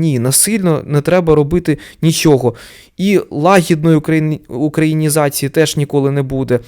Ні, насильно не треба робити нічого. І лагідної україні- українізації теж ніколи не буде.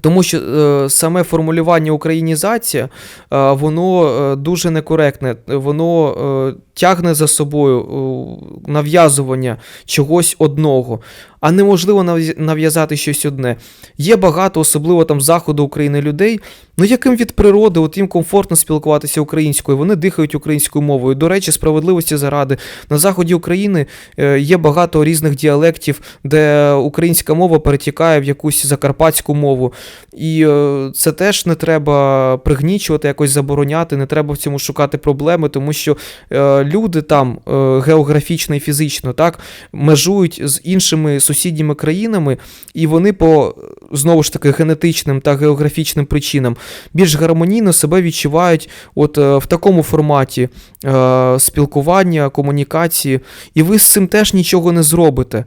Тому що е, саме формулювання українізація, е, воно е, дуже некоректне, воно е, тягне за собою е, нав'язування чогось одного, а неможливо нав'язати щось одне. Є багато, особливо там заходу України людей, ну яким від природи, от їм комфортно спілкуватися українською, вони дихають українською мовою. До речі, справедливості заради на заході України е, є багато різних діалектів, де українська мова перетікає в якусь закарпатську мову. І е, це теж не треба пригнічувати, якось забороняти, не треба в цьому шукати проблеми, тому що е, люди там географічно і фізично так межують з іншими сусідніми країнами, і вони по знову ж таки генетичним та географічним причинам більш гармонійно себе відчувають от е, в такому форматі е, спілкування, комунікації, і ви з цим теж нічого не зробите.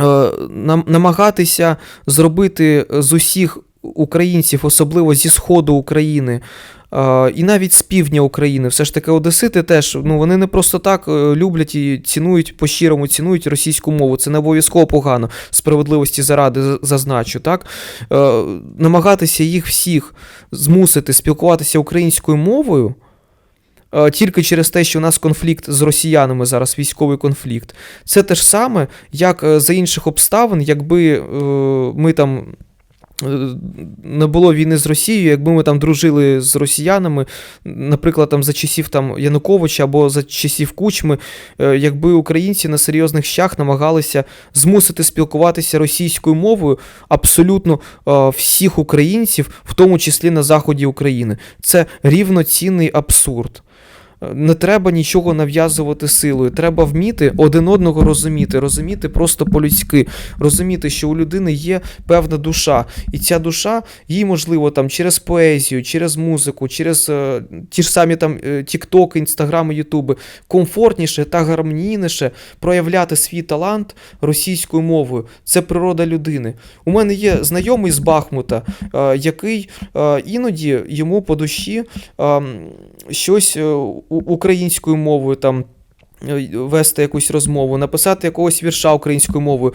Е, намагатися зробити з усіх українців, особливо зі сходу України. І навіть з півдня України, все ж таки Одесити теж ну вони не просто так е, люблять і цінують по-щирому, цінують російську мову. Це не обов'язково погано, справедливості заради зазначу. Так? Е, Намагатися їх всіх змусити спілкуватися українською мовою. е, Тільки через те, що у нас конфлікт з росіянами зараз, військовий конфлікт. Це те ж саме, як за інших обставин, якби ми там. Е, Не було війни з Росією, якби ми там дружили з росіянами, наприклад, там за часів там Януковича або за часів Кучми, е, якби українці на серйозних щах намагалися змусити спілкуватися російською мовою абсолютно е, всіх українців, в тому числі на заході України. Це рівноцінний абсурд. Е, Не треба нічого нав'язувати силою. Треба вміти один одного розуміти, розуміти просто по-людськи, розуміти, що у людини є певна душа, і ця душа їй можливо там через поезію, через музику, через е, ті ж самі там Тіктоки, Інстаграми, Ютуби комфортніше та гармонійніше проявляти свій талант російською мовою. Це природа людини. У мене є знайомий з Бахмута, е, який е, іноді йому по душі е, щось е, у- українською мовою там. е, Вести якусь розмову, написати якогось вірша українською мовою.